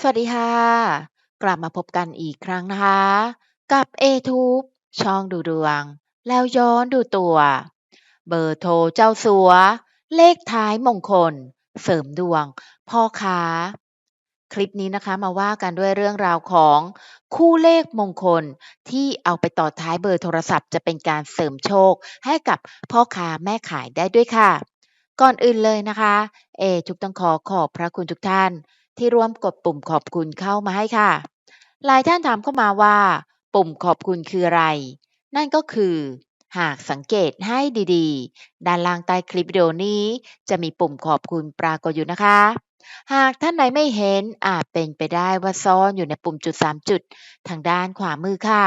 สวัสดีค่ะ กลับมาพบกันอีกครั้งนะคะ กับ A-Tube ช่องดูดวง แล้วย้อนดูตัว เบอร์โทรเจ้าสัว เลขท้ายมงคล เสริมดวง พ่อค้า คลิปนี้นะคะมาว่ากันด้วยเรื่องราวของคู่เลขมงคลที่เอาไปต่อท้ายเบอร์โทรศัพท์จะเป็นการเสริมโชคให้กับพ่อค้าแม่ขายได้ด้วยค่ะ ก่อนอื่นเลยนะคะ A-Tube ต้องขอขอบพระคุณทุกท่าน ที่ร่วมกดปุ่มขอบคุณเข้ามาให้ค่ะ หลายท่านถามเข้ามาว่า ปุ่มขอบคุณคืออะไร นั่นก็คือ หากสังเกตให้ดีๆ ด้านล่างใต้คลิปวิดีโอนี้ จะมีปุ่มขอบคุณปรากฏอยู่นะคะ หากท่านใดไม่เห็นอาจเป็นไปได้ว่าซ่อนอยู่ในปุ่มจุด 3 จุด ทางด้านขวามือค่ะ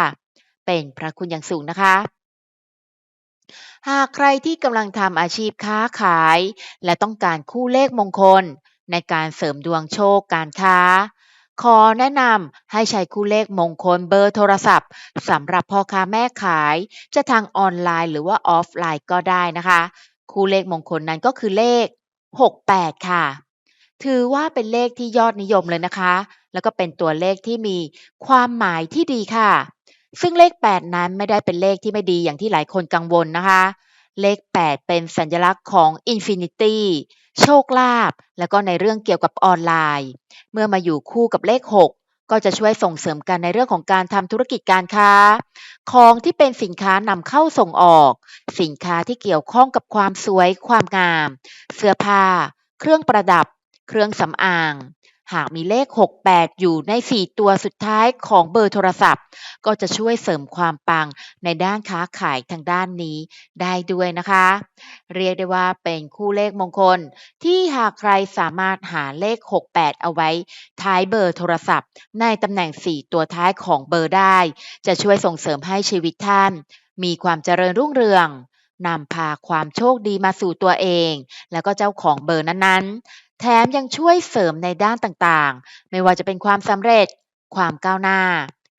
เป็นพระคุณอย่างสูงนะคะหากใครที่กำลังทำอาชีพค้าขาย และต้องการคู่เลขมงคล ในการเสริมดวงโชคการค้า ขอแนะนำให้ใช้คู่เลขมงคลเบอร์โทรศัพท์สำหรับพ่อค้าแม่ขาย จะทางออนไลน์หรือว่าออฟไลน์ก็ได้นะคะ คู่เลขมงคลนั้นก็คือเลข 68 ค่ะ ถือว่าเป็นเลขที่ยอดนิยมเลยนะคะ แล้วก็เป็นตัวเลขที่มีความหมายที่ดีค่ะ ซึ่งเลข 8 นั้นไม่ได้เป็นเลขที่ไม่ดีอย่างที่หลายคนกังวลนะคะ เลข 8 เป็นสัญลักษณ์ของอินฟินิตี้โชคลาภแล้วก็ในเรื่องเกี่ยวกับออนไลน์ เมื่อมาอยู่คู่กับเลข 6 ก็จะช่วยส่งเสริมกันในเรื่องของการทำธุรกิจการค้า ของที่เป็นสินค้านำเข้าส่งออก สินค้าที่เกี่ยวข้องกับความสวยความงาม เสื้อผ้า เครื่องประดับ เครื่องสำอาง หากมีเลข 68 อยู่ใน 4 ตัวสุดท้ายของเบอร์โทรศัพท์ ก็จะช่วยเสริมความปังในด้านค้าขายทางด้านนี้ได้ด้วยนะคะ เรียกได้ว่าเป็นคู่เลขมงคล ที่หากใครสามารถหาเลข 68 เอาไว้ ท้ายเบอร์โทรศัพท์ ในตำแหน่ง 4 ตัวท้ายของเบอร์ได้ จะช่วยส่งเสริมให้ชีวิตท่าน มีความเจริญรุ่งเรืองนำพาความโชคดีมาสู่ตัวเอง แล้วก็เจ้าของเบอร์นั้นๆ แถมยังช่วยเสริมในด้านต่างๆ ไม่ว่าจะเป็นความสำเร็จ ความก้าวหน้า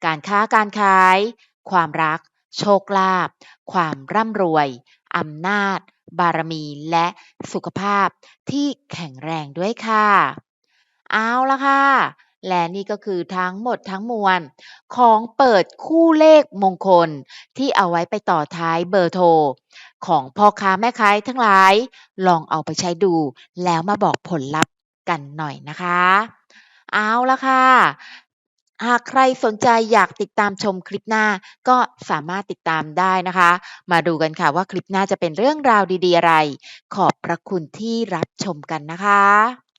การค้าการขาย ความรัก โชคลาภ ความร่ำรวย อำนาจ บารมี และสุขภาพที่แข็งแรงด้วยค่ะ เอาละค่ะ และนี่ก็คือทั้งหมดทั้งมวล ของเปิดคู่เลขมงคลที่เอาไว้ไปต่อท้ายเบอร์โทร ของพ่อค้าแม่ขาทั้งหลาย ลองเอาไปใช้ดู แล้วมาบอกผลลัพธ์กันหน่อยนะคะ เอาละค่ะหากใครสนใจอยากติดตามชมคลิปหน้าก็สามารถติดตามได้นะคะ มาดูกันค่ะว่าคลิปหน้าจะเป็นเรื่องราวดีๆอะไร ขอบพระคุณที่รับชมกันนะคะ